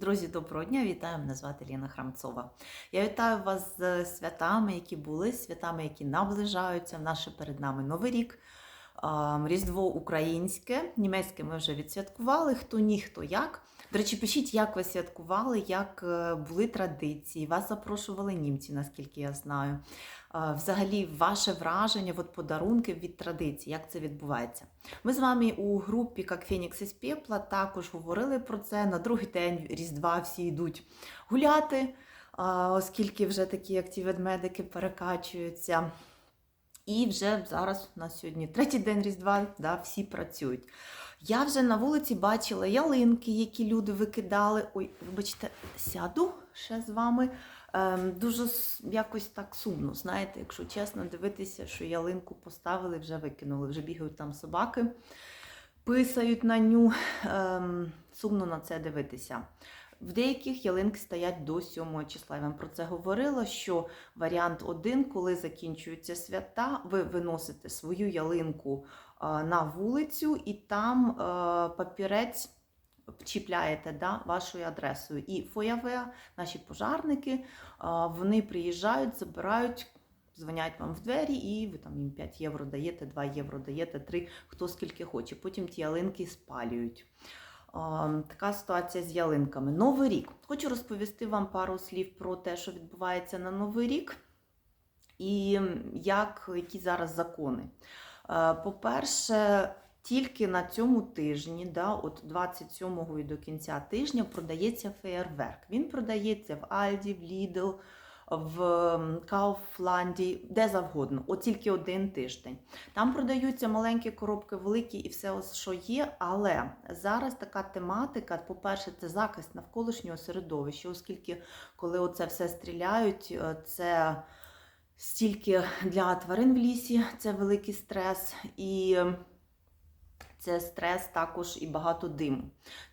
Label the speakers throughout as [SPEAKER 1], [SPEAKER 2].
[SPEAKER 1] Друзі, доброго дня! Вітаю! Мене звати Ліна Храмцова. Я вітаю вас з святами, які були, святами, які наближаються. Наше перед нами Новий рік, Різдво українське, німецьке ми вже відсвяткували. Хто ні, хто як. До речі, пишіть, як ви святкували, як е, були традиції. Вас запрошували німці, наскільки я знаю. Взагалі, ваше враження, от подарунки від традицій, як це відбувається. Ми з вами у групі як Фенікс із Пепла також говорили про це. На другий день Різдва всі йдуть гуляти, оскільки вже такі як ті ведмедики перекачуються. І вже зараз у нас сьогодні третій день Різдва, да, всі працюють. Я вже на вулиці бачила ялинки, які люди викидали. Ой, вибачте, сяду ще з вами. Ем, дуже якось так сумно, знаєте, якщо чесно дивитися, що ялинку поставили, вже викинули, вже бігають там собаки, писають на ню. Ем, сумно на це дивитися. В деяких ялинки стоять до 7 числа. Я вам про це говорила, що варіант один, коли закінчуються свята, ви виносите свою ялинку на вулицю і там папірець чіпляєте да, вашою адресою. І ФОЯВ, наші пожарники, вони приїжджають, забирають. Дзвонять вам в двері, і ви там їм 5 євро даєте, 2 євро даєте, 3, хто скільки хоче. Потім ті ялинки спалюють. Така ситуація з ялинками. Новий рік. Хочу розповісти вам пару слів про те, що відбувається на Новий рік, і як, які зараз закони. Е, По-перше, тільки на цьому тижні, да, от 27-го і до кінця тижня, продається феєрверк. Він продається в Альді, в Lidl, в Kauflanді, де завгодно, от тільки один тиждень. Там продаються маленькі коробки, великі і все, що є. Але зараз така тематика: по-перше, це захист навколишнього середовища, оскільки коли оце все стріляють, е, це стільки для тварин в лісі, це великий стрес. І це стрес також і багато диму.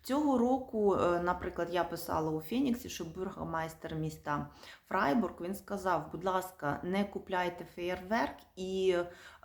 [SPEAKER 1] Цього року, е, наприклад, я писала у Феніксі, що бургомайстер міста Фрайбург він сказав: будь ласка, не купляйте феєрверк і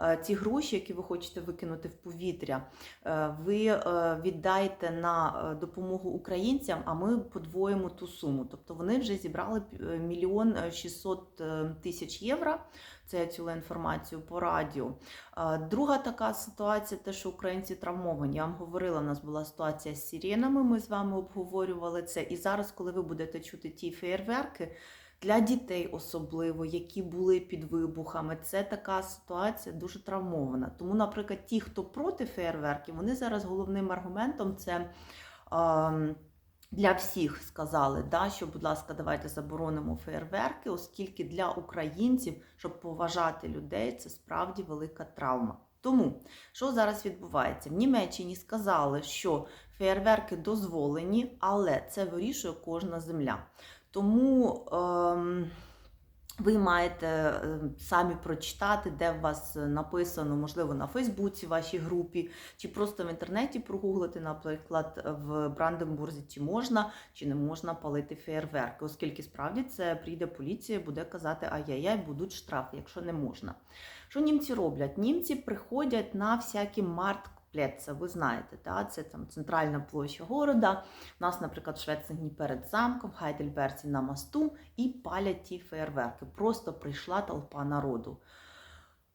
[SPEAKER 1] е, ці гроші, які ви хочете викинути в повітря, е, ви віддайте на допомогу українцям, а ми подвоїмо ту суму. Тобто вони вже зібрали мільйон е, 600 е, тисяч євро. Це цю інформацію по радіо. Е, Друга така ситуація, те, що українці травмовані. Я вам говорила, у нас була ситуація з сиренами, ми з вами обговорювали це. І зараз, коли ви будете чути ті феєрверки, для дітей особливо, які були під вибухами, це така ситуація дуже травмована. Тому, наприклад, ті, хто проти феєрверків, вони зараз головним аргументом це. ем, для всіх сказали, да, що, будь ласка, давайте заборонимо феєрверки, оскільки для українців, щоб поважати людей, це справді велика травма. Тому, що зараз відбувається? В Німеччині сказали, що феєрверки дозволені, але це вирішує кожна земля. Тому ем, ви маєте е, самі прочитати, де у вас написано, можливо, на Фейсбуці, вашій групі, чи просто в інтернеті прогуглити, наприклад, в Бранденбурзі, чи можна, чи не можна палити феєрверки, оскільки справді це прийде поліція, буде казати, ай-яй-яй, будуть штрафи, якщо не можна. Що німці роблять? Німці приходять на всякі март. Плеца, ви знаєте, да? це там центральна площа города. У нас, наприклад, в Швецингні перед замком, в Хайдельберці на мосту і палять ті феєрверки. Просто прийшла толпа народу.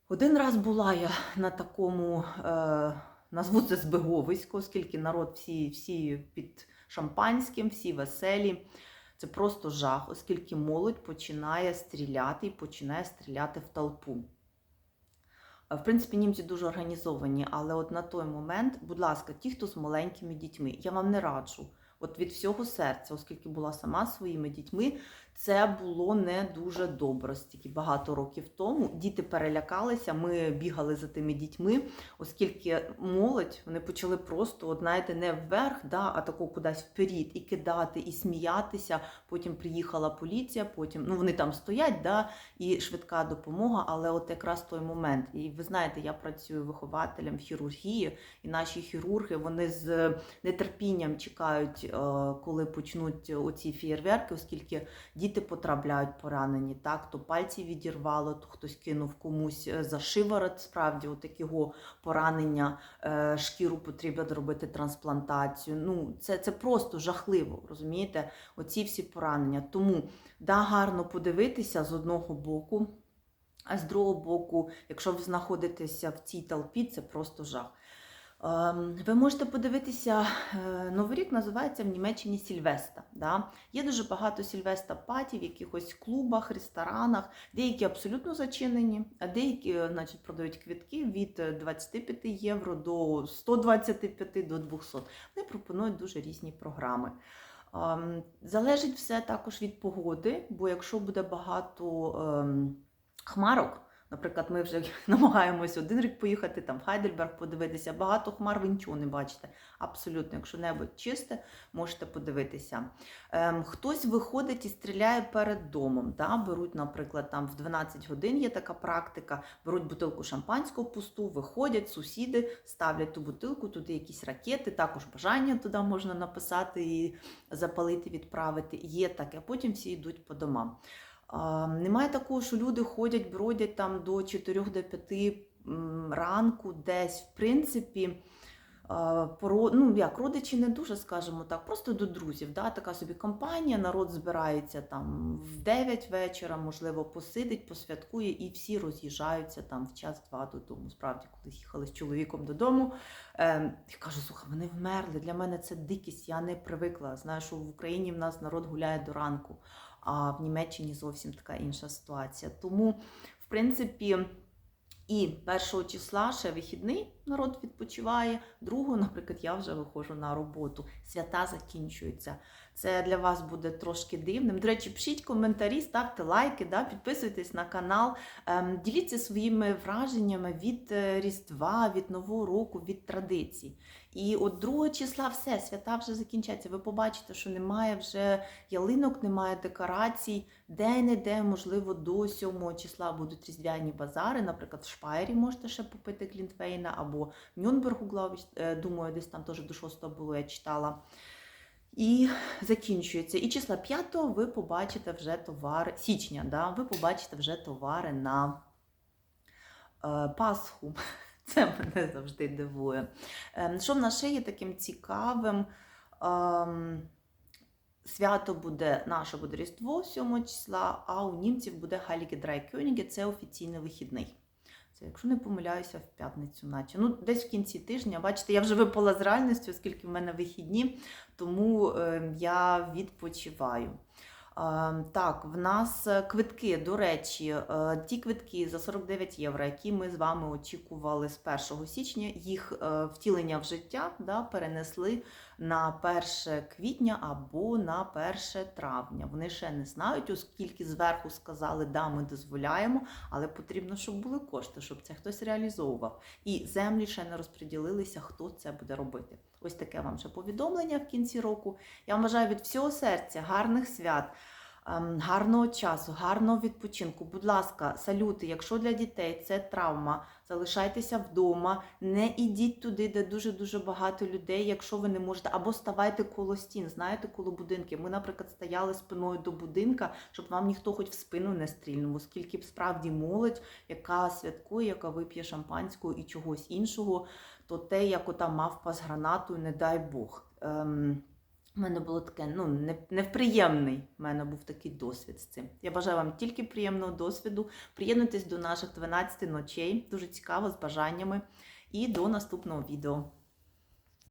[SPEAKER 1] Один раз була я на такому, е, назву це збеговисько, оскільки народ всі, всі під шампанським, всі веселі. Це просто жах, оскільки молодь починає стріляти і починає стріляти в толпу. Е, В принципі, німці дуже організовані, але от на той момент, будь ласка, ті, хто з маленькими дітьми, я вам не раджу. От від всього серця, оскільки була сама своїми дітьми, це було не дуже добре. Стільки багато років тому діти перелякалися. Ми бігали за тими дітьми, оскільки молодь вони почали просто, от, знаєте, не вверх, да, а тако кудись вперед і кидати, і сміятися. Потім приїхала поліція, потім ну вони там стоять, да, і швидка допомога. Але от якраз той момент. І ви знаєте, я працюю вихователем в хірургії, і наші хірурги вони з нетерпінням чекають, е, коли почнуть оці фєєрверки, оскільки діти діти потрапляють поранені, так, то пальці відірвало, то хтось кинув комусь е, за шиворот, справді, от такого поранення, е, шкіру потрібно робити трансплантацію. Ну, це, це просто жахливо, розумієте? Оці всі поранення. Тому да, гарно подивитися з одного боку. А з другого боку, якщо ви знаходитеся в цій толпі, це просто жах. Ем, Ви можете подивитися, е, Новий рік називається в Німеччині Сільвеста. Да? Є дуже багато сільвеста паті в якихось клубах, ресторанах, деякі абсолютно зачинені, а деякі е, значить, продають квитки від е, 25 євро до 125 до 200. Вони пропонують дуже різні програми. Ем, Залежить все також від погоди, бо якщо буде багато ем, хмарок, наприклад, ми вже намагаємося один рік поїхати там в Хайдельберг подивитися, багато хмар ви нічого не бачите. Абсолютно, якщо небо чисте, можете подивитися. Ем, хтось виходить і стріляє перед домом. Да? Беруть, наприклад, там в 12 годин є така практика, беруть бутилку шампанського пусту, виходять, сусіди ставлять ту бутилку, туди якісь ракети, також бажання туди можна написати і запалити, відправити. Є таке, потім всі йдуть по домам. Немає такого, що люди ходять, бродять там до 4 до 5 м, ранку, десь, в принципі, ну, як родичі не дуже, скажімо так, просто до друзів. Да? Така собі компанія, народ збирається там в 9 вечора, можливо, посидить, посвяткує, і всі роз'їжджаються там в час-два додому. Справді, коли їхали з чоловіком додому, е, я кажу, слухай, вони вмерли. Для мене це дикість, я не привикла. Знаю, що в Україні в нас народ гуляє до ранку а в Німеччині зовсім така інша ситуація. Тому, в принципі, і першого числа ще вихідний народ відпочиває, другого, наприклад, я вже виходжу на роботу. Свята закінчуються. Це для вас буде трошки дивним. До речі, пишіть коментарі, ставте лайки, да, підписуйтесь на канал, ем, діліться своїми враженнями від е, Різдва, від Нового року, від традицій. І от 2 числа все, свята вже закінчаться. Ви побачите, що немає вже ялинок, немає декорацій. Де-не-де, можливо, до 7 числа будуть різдвяні базари. Наприклад, в Шпайрі можете ще попити Глінтвейна, або в Нюнбергу, е, думаю, десь там теж до 6 було, я читала. І закінчується. І числа 5 ви побачите вже товари, січня, да, ви побачите вже товари на е, Пасху. Це мене завжди дивує. Ем, Що в нас ще є таким цікавим? Ем, Свято буде, наше буде Різдво 7 числа, а у німців буде Heilige Drei це офіційний вихідний. Це, якщо не помиляюся, в п'ятницю, наче. Ну, десь в кінці тижня, бачите, я вже випала з реальністю, оскільки в мене вихідні, тому е, я відпочиваю. Е, Так, в нас е, квитки, до речі, е, ті квитки за 49 євро, які ми з вами очікували з 1 січня, їх е, втілення в життя да, перенесли на 1 квітня або на 1 травня. Вони ще не знають, оскільки зверху сказали, да, ми дозволяємо, але потрібно, щоб були кошти, щоб це хтось реалізовував. І землі ще не розподілилися, хто це буде робити. Ось таке вам ще повідомлення в кінці року. Я вам бажаю від всього серця гарних свят. ем, Гарного часу, гарного відпочинку. Будь ласка, салюти. Якщо для дітей це травма, залишайтеся вдома, не ідіть туди, де дуже дуже багато людей, якщо ви не можете, або ставайте коло стін, знаєте, коло будинків. Ми, наприклад, стояли спиною до будинка, щоб вам ніхто хоч в спину не стрільнув, оскільки б справді молодь, яка святкує, яка вип'є шампанського і чогось іншого, то те, як ота мавпа з гранатою, не дай Бог. Ем, у мене було таке, ну, неприємний. У мене був такий досвід з цим. Я бажаю вам тільки приємного досвіду. Приєднуйтесь до наших 12 ночей. Дуже цікаво, з бажаннями. І до наступного відео.